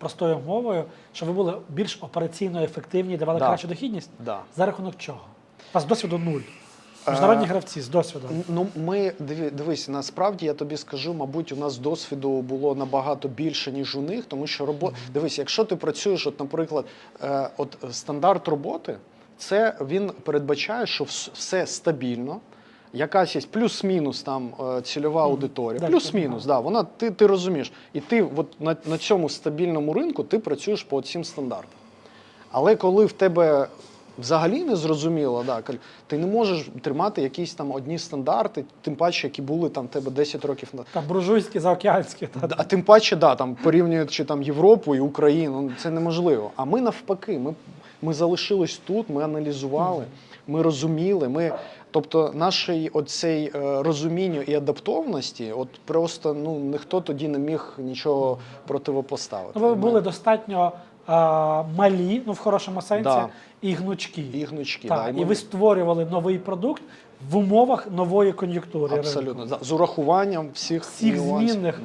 простою мовою, щоб ви були більш операційно ефективні, давали Да. кращу дохідність? Да. За рахунок чого? У вас досвіду нуль. Міжнародні гравці з досвідом. Ну, ми дивись, насправді я тобі скажу, мабуть, у нас досвіду було набагато більше, ніж у них, тому що робо... дивись, якщо ти працюєш, от, наприклад, е, от стандарт роботи, це він передбачає, що все стабільно. Якась є плюс-мінус там е, цільова аудиторія, Да, плюс-мінус, да, вона ти, ти розумієш. І ти от на, на цьому стабільному ринку ти працюєш по цим стандартам. Але коли в тебе взагалі не зрозуміло, да, ти не можеш тримати якісь там одні стандарти, тим паче, які були там тебе 10 років назад. Там буржуйські, заокеанські. Та, А тим паче, да, там порівнюючи там Європу і Україну, ну, це неможливо. А ми навпаки, ми, ми залишились тут, ми аналізували, ми розуміли. Ми, тобто, наше оцей е, розумінню і адаптовності, от просто ну ніхто тоді не міг нічого противопоставити. Ну, ви були достатньо а, малі, ну в хорошому сенсі, Да. і гнучкі. і гнучки. Так, да, і, ми- ви створювали новий продукт в умовах нової кон'юнктури. Абсолютно. За- З урахуванням всіх, Всіх нюансів. змінних